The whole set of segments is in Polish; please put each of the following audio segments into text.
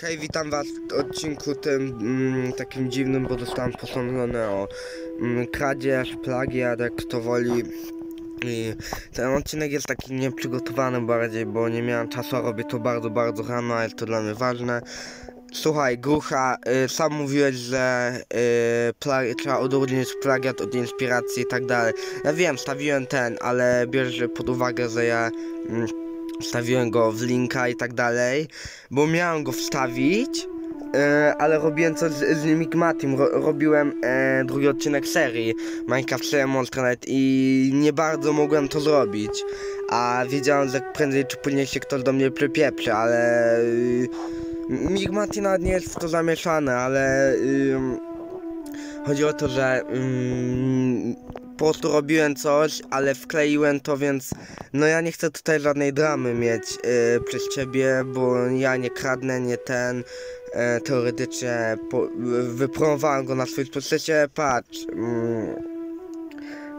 Hej, witam was w odcinku tym mm, takim dziwnym, bo dostałem posądzone o mm, kradzież, plagiat, jak kto woli. I ten odcinek jest taki nieprzygotowany bardziej, bo nie miałem czasu, a robię to bardzo, bardzo rano, a jest to dla mnie ważne. Słuchaj, Grucha, y, sam mówiłeś, że y, trzeba odróżnić plagiat od inspiracji i tak dalej. Ja wiem, stawiłem ten, ale bierz pod uwagę, że ja mm, wstawiłem go w linka i tak dalej, bo miałem go wstawić, e, ale robiłem coś z, z Enigmatim, Ro, robiłem e, drugi odcinek serii Minecraft Seria Monster Night i nie bardzo mogłem to zrobić, a wiedziałem, że prędzej czy później się ktoś do mnie przypieprzy, ale y, Enigmati nawet nie jest w to zamieszane, ale ym, chodzi o to, że ym, po robiłem coś, ale wkleiłem to, więc no ja nie chcę tutaj żadnej dramy mieć y, przez ciebie, bo ja nie kradnę, nie ten. E, teoretycznie po, wypromowałem go na swój sposób. Patrz.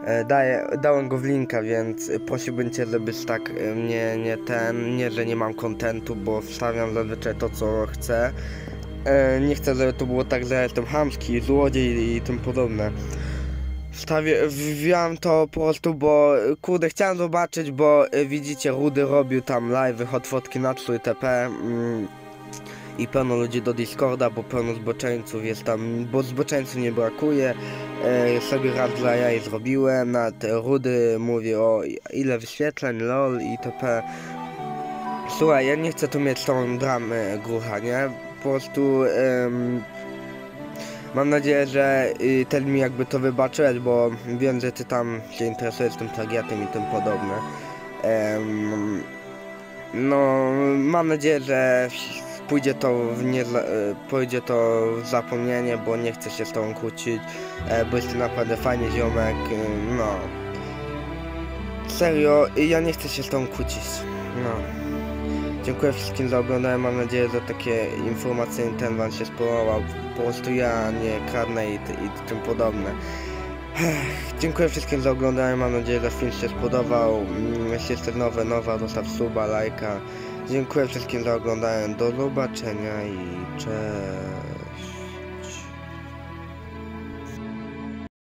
E, daję, dałem go w linka, więc prosiłbym cię, żebyś tak e, mnie nie ten, nie, że nie mam kontentu, bo wstawiam zazwyczaj to, co chcę. E, nie chcę, żeby to było tak, że jestem chamski, złodziej i tym podobne. Wstawię, wbiłam to po prostu, bo kurde, chciałem zobaczyć, bo y, widzicie, Rudy robił tam live, hot fotki na itp. Mm, I pełno ludzi do Discorda, bo pełno zboczeńców jest tam, bo zboczeńców nie brakuje. E, sobie raz dla jaj zrobiłem, nad Rudy mówi o ile wyświetleń, lol itp. Słuchaj, ja nie chcę tu mieć tą dramę grucha, nie? Po prostu... em, Mam nadzieję, że y, ten mi jakby to wybaczyłeś, bo wiem, że ty tam się interesujesz tym plagiatem i tym podobne. Em, no, mam nadzieję, że pójdzie to w nie, pójdzie to w zapomnienie, bo nie chcę się z tobą kłócić, e, bo jesteś naprawdę fajny ziomek, y, no. Serio, ja nie chcę się z tobą kłócić, no. Dziękuję wszystkim za oglądanie. Mam nadzieję, że takie informacyjny ten wam się spodobał. Po prostu ja nie kradnę i, i tym podobne. Ech, Dziękuję wszystkim za oglądanie. Mam nadzieję, że film się spodobał. Mm, Jeśli jesteś nowy, nowa, zostaw suba, lajka. Dziękuję wszystkim za oglądanie. Do zobaczenia i cześć.